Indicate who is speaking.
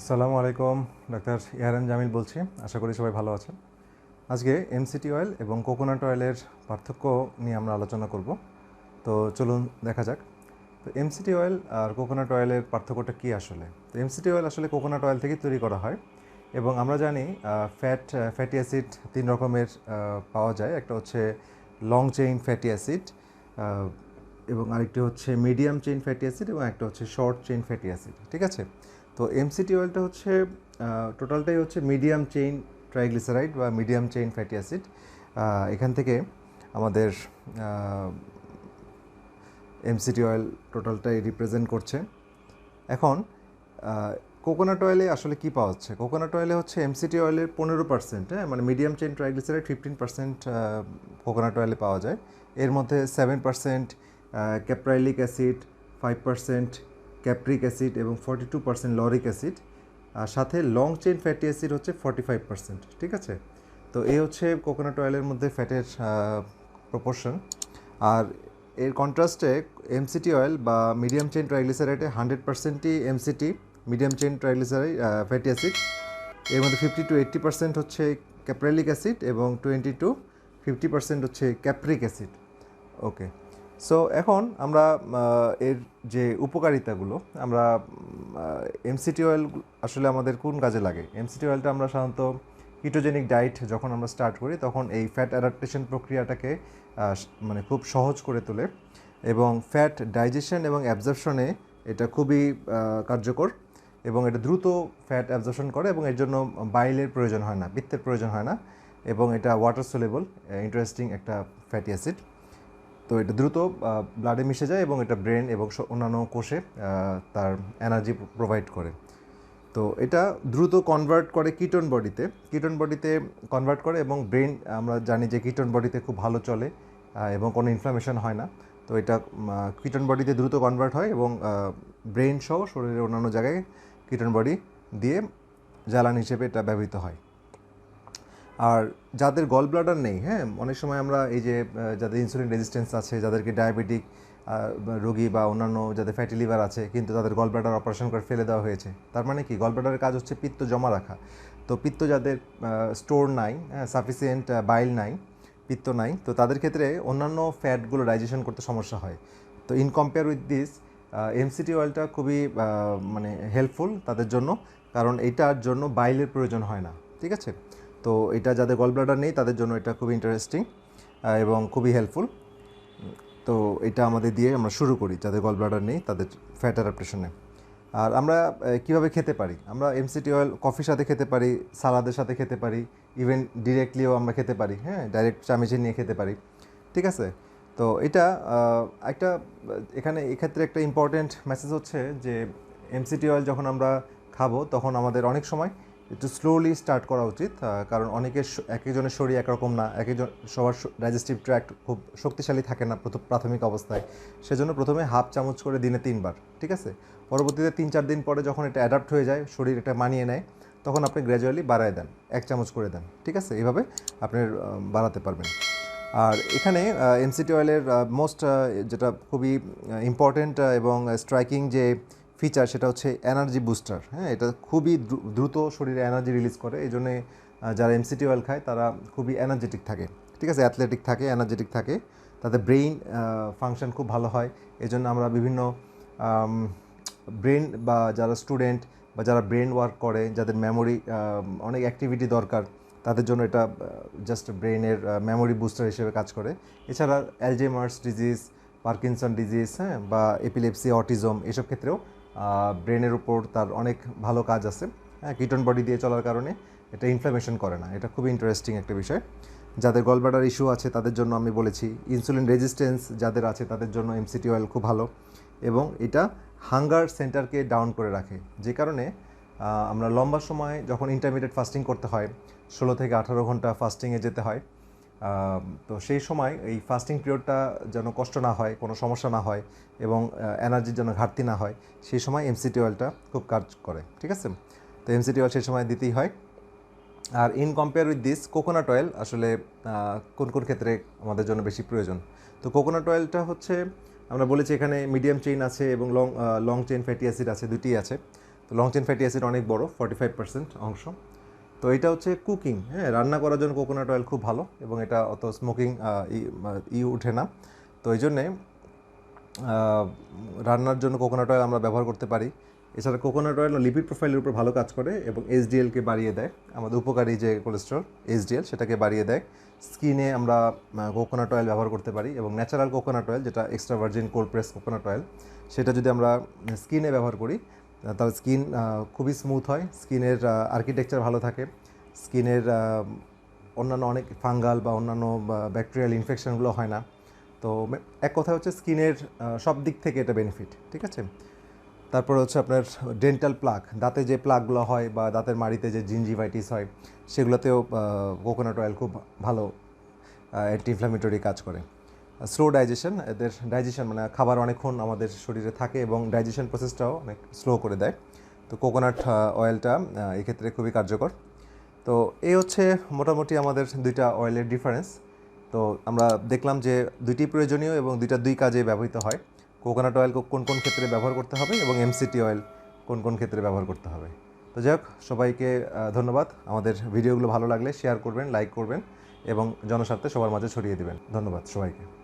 Speaker 1: আসসালামু আলাইকুম, ডাক্তার ইয়ারান জামিল বলছি। আশা করি সবাই ভালো আছেন। আজকে এমসিটি অয়েল এবং কোকোনাট অয়েলের পার্থক্য নিয়ে আমরা আলোচনা করব। তো চলুন দেখা যাক। তো এমসিটি অয়েল আর কোকোনাট অয়েলের পার্থক্যটা কী আসলে? তো এমসিটি অয়েল আসলে কোকোনাট অয়েল থেকে তৈরি করা হয় এবং আমরা জানি ফ্যাট ফ্যাটি অ্যাসিড তিন রকমের পাওয়া যায়। একটা হচ্ছে লং চেইন ফ্যাটি অ্যাসিড এবং আরেকটি হচ্ছে মিডিয়াম চেইন ফ্যাটি অ্যাসিড এবং একটা হচ্ছে শর্ট চেইন ফ্যাটি অ্যাসিড ঠিক আছে? তো এমসিটি অয়েলটা হচ্ছে টোটালটাই হচ্ছে মিডিয়াম চেইন ট্রাইগ্লিসারাইড বা মিডিয়াম চেইন ফ্যাটি অ্যাসিড এখান থেকে আমাদের এমসিটি অয়েল টোটালটাই রিপ্রেজেন্ট করছে। এখন কোকোনাট অয়েলে আসলে কী পাওয়া যাচ্ছে? কোকোনাট অয়েলে হচ্ছে এমসিটি অয়েলের পনেরো পার্সেন্ট হ্যাঁ? মানে medium chain triglyceride fifteen percent coconut অয়েলে পাওয়া যায়। এর মধ্যে seven percent caprylic acid five percent capric acid এবং forty two percent lauric acid, আর সাথে লং চেইন ফ্যাটি অ্যাসিড হচ্ছে ফর্টি ফাইভ পার্সেন্ট ঠিক আছে? তো এই হচ্ছে কোকোনাট অয়েলের মধ্যে ফ্যাটের প্রপোর্শন আর এর কন্ট্রাস্টে এমসিটি অয়েল বা মিডিয়াম চেইন ট্রাইগ্লিসারাইডে হান্ড্রেড পার্সেন্টই MCT medium chain triglyceride fatty acid এর মধ্যে ফিফটি টু এইট্টি পার্সেন্ট হচ্ছে ক্যাপ্রেলিক অ্যাসিড এবং টোয়েন্টি টু ফিফটি পার্সেন্ট হচ্ছে ক্যাপ্রিক অ্যাসিড ওকে সো এখন আমরা এর যে উপকারিতাগুলো, আমরা এমসিটি অয়েল আসলে আমাদের কোন কাজে লাগে? এমসিটি অয়েলটা আমরা সাধারণত কিটোজেনিক ডায়েট যখন আমরা স্টার্ট করি, তখন এই ফ্যাট অ্যাডাপ্টেশন প্রক্রিয়াটাকে মানে খুব সহজ করে তোলে এবং ফ্যাট ডাইজেশন এবং অ্যাবজর্পশনে এটা খুবই কার্যকর এবং এটা দ্রুত ফ্যাট অ্যাবজর্পশন করে এবং এর জন্য বাইলের প্রয়োজন হয় না, পিত্তের প্রয়োজন হয় না এবং এটা ওয়াটার সোলেবল ইন্টারেস্টিং একটা ফ্যাটি অ্যাসিড তো এটা দ্রুত ব্লাডে মিশে যায় এবং এটা ব্রেন এবং অন্যান্য কোষে তার এনার্জি প্রোভাইড করে। তো এটা দ্রুত কনভার্ট করে কিটন বডিতে কিটন বডিতে কনভার্ট করে এবং ব্রেন আমরা জানি যে কিটন বডিতে খুব ভালো চলে এবং কোনো ইনফ্লামেশন হয় না। তো এটা কিটন বডিতে দ্রুত কনভার্ট হয় এবং ব্রেন সহ শরীরের অন্যান্য জায়গায় কিটন বডি দিয়ে জ্বালানি হিসেবে এটা ব্যবহৃত হয়। আর যাদের গল ব্লাডার নেই হ্যাঁ অনেক সময় আমরা এই যে যাদের ইনসুলিন রেজিস্ট্যান্স আছে, যাদেরকে ডায়াবেটিক রোগী বা অন্যান্য যাদের ফ্যাটি লিভার আছে, কিন্তু তাদের গল ব্লাডার অপারেশন করে ফেলে দেওয়া হয়েছে। তার মানে কি? গল ব্লাডারের কাজ হচ্ছে পিত্ত জমা রাখা। তো পিত্ত যাদের স্টোর নাই সাফিসিয়েন্ট বাইল নাই, পিত্ত নাই, তো তাদের ক্ষেত্রে অন্যান্য ফ্যাটগুলো ডাইজেশন করতে সমস্যা হয়। তো in compare with this MCT অয়েলটা খুবই মানে হেল্পফুল তাদের জন্য, কারণ এটার জন্য বাইলের প্রয়োজন হয় না। ঠিক আছে? তো এটা যাদের গল ব্লাডার নেই, তাদের জন্য এটা খুবই ইন্টারেস্টিং এবং খুবই হেল্পফুল তো এটা আমাদের দিয়ে আমরা শুরু করি, যাদের গল ব্লাডার নেই, তাদের ফ্যাট অ্যাডাপ্টেশনে আর আমরা কীভাবে খেতে পারি? আমরা এমসিটি অয়েল কফির সাথে খেতে পারি, সালাদের সাথে খেতে পারি ইভেন ডিরেক্টলিও আমরা খেতে পারি হ্যাঁ ডাইরেক্ট চামিচে নিয়ে খেতে পারি, ঠিক আছে? তো এটা একটা, এখানে এক্ষেত্রে একটা ইম্পর্টেন্ট মেসেজ হচ্ছে যে এমসিটি অয়েল যখন আমরা খাব, তখন আমাদের অনেক সময় একটু স্লোলি স্টার্ট করা উচিত কারণ অনেকের এক একজনের শরীর একরকম না, এক একজন সবার ডাইজেস্টিভ ট্র্যাক্ট খুব শক্তিশালী থাকে না প্রথম প্রাথমিক অবস্থায়। সেজন্য প্রথমে হাফ চামচ করে দিনে তিনবার, ঠিক আছে? পরবর্তীতে তিন চার দিন পরে যখন এটা অ্যাডাপ্ট হয়ে যায়, শরীর এটা মানিয়ে নেয়, তখন আপনি গ্র্যাজুয়ালি বাড়ায় দেন, এক চামচ করে দেন, ঠিক আছে? এইভাবে আপনি বাড়াতে পারবেন। আর এখানে এমসিটি অয়েলের মোস্ট যেটা খুবই ইম্পর্ট্যান্ট এবং স্ট্রাইকিং যে ফিচার সেটা হচ্ছে এনার্জি বুস্টার হ্যাঁ? এটা খুবই দ্রু- দ্রুত শরীরে এনার্জি রিলিজ করে। এই জন্যে যারা এমসিটি অয়েল খায়, তারা খুবই এনার্জেটিক থাকে। ঠিক আছে? অ্যাথলেটিক থাকে এনার্জেটিক থাকে। তাদের ব্রেইন ফাংশন খুব ভালো হয়। এই জন্য আমরা বিভিন্ন ব্রেন বা যারা স্টুডেন্ট বা যারা ব্রেন ওয়ার্ক করে, যাদের মেমোরি অনেক অ্যাক্টিভিটি দরকার, তাদের জন্য এটা জাস্ট ব্রেনের মেমোরি বুস্টার হিসেবে কাজ করে। এছাড়া অ্যালজেমার্স ডিজিজ পার্কিনসন ডিজিজ হ্যাঁ? বা এপিলেপসি অটিজম এসব ক্ষেত্রেও ব্রেনের উপর তার অনেক ভালো কাজ আছে। হ্যাঁ কিটন বডি দিয়ে চলার কারণে এটা ইনফ্লামেশন করে না। এটা খুবই ইন্টারেস্টিং একটা বিষয়। যাদের গলব্লাডার ইস্যু আছে, তাদের জন্য আমি বলেছি ইনসুলিন রেজিস্ট্যান্স যাদের আছে, তাদের জন্য এমসিটি অয়েল খুব ভালো। এবং এটা হাঙ্গার সেন্টারকে ডাউন করে রাখে। যে কারণে আমরা লম্বা সময় যখন ইন্টারমিডিয়েট ফাস্টিং করতে হয়, ষোলো থেকে আঠারো ঘণ্টা ফাস্টিংয়ে যেতে হয় তো সেই সময় এই ফাস্টিং পিরিয়ডটা যেন কষ্ট না হয়, কোনো সমস্যা না হয় এবং এনার্জির যেন ঘাটতি না হয়, সেই সময় এমসিটি অয়েলটা খুব কাজ করে, ঠিক আছে? তো এমসিটি অয়েল সেই সময় দিতেই হয়। আর in compare with this coconut oil আসলে কোন কোন ক্ষেত্রে আমাদের জন্য বেশি প্রয়োজন? তো কোকোনাট অয়েলটা হচ্ছে, আমরা বলেছি এখানে মিডিয়াম চেইন আছে এবং long long chain fatty acid আছে দুটি আছে। তো লং চেন ফ্যাটি অ্যাসিড অনেক বড় ফর্টি ফাইভ পার্সেন্ট অংশ। তো এটা হচ্ছে কুকিং হ্যাঁ? রান্না করার জন্য কোকোনাট অয়েল খুব ভালো এবং এটা অত স্মোকিং ই উঠে না। তো এই জন্যে রান্নার জন্য কোকোনাট অয়েল আমরা ব্যবহার করতে পারি। এছাড়া কোকোনাট অয়েল লিপিড প্রোফাইলের উপর ভালো কাজ করে এবং এইচডিএলকে বাড়িয়ে দেয়। আমাদের উপকারী যে কোলেস্ট্রল এইচডিএল সেটাকে বাড়িয়ে দেয়। স্কিনে আমরা কোকোনাট অয়েল ব্যবহার করতে পারি এবং ন্যাচারাল কোকোনাট অয়েল যেটা extra virgin cold press coconut oil সেটা যদি আমরা স্কিনে ব্যবহার করি তাহলে স্কিন খুবই স্মুথ হয়। স্কিনের আর্কিটেকচার ভালো থাকে। স্কিনের অন্যান্য অনেক ফাঙ্গাল বা অন্যান্য ব্যাকটেরিয়াল ইনফেকশনগুলো হয় না। তো এক কথা হচ্ছে স্কিনের সব দিক থেকে এটা বেনিফিট ঠিক আছে? তারপর হচ্ছে আপনার ডেন্টাল প্লাগ দাঁতে যে প্লাগগুলো হয় বা দাঁতের মাড়িতে যে জিঞ্জিভাইটিস হয়, সেগুলোতেও কোকোনাট অয়েল খুব ভালো অ্যান্টি ইনফ্ল্যামেটরি কাজ করে। স্লো ডাইজেশন, এদের ডাইজেশন মানে খাবার অনেকক্ষণ আমাদের শরীরে থাকে এবং ডাইজেশন প্রসেসটাও অনেক স্লো করে দেয়। তো কোকোনাট অয়েলটা এক্ষেত্রে খুবই কার্যকর। তো এই হচ্ছে মোটামুটি আমাদের দুইটা অয়েলের ডিফারেন্স। তো আমরা দেখলাম যে দুইটি প্রয়োজনীয় এবং দুইটা দুই কাজে ব্যবহৃত হয়। কোকোনাট অয়েল কোন কোন ক্ষেত্রে ব্যবহার করতে হবে এবং এমসিটি অয়েল কোন কোন ক্ষেত্রে ব্যবহার করতে হবে। তো যাই হোক, সবাইকে ধন্যবাদ। আমাদের ভিডিওগুলো ভালো লাগলে শেয়ার করবেন লাইক করবেন এবং জনস্বার্থে সবার মাঝে ছড়িয়ে দেবেন। ধন্যবাদ সবাইকে।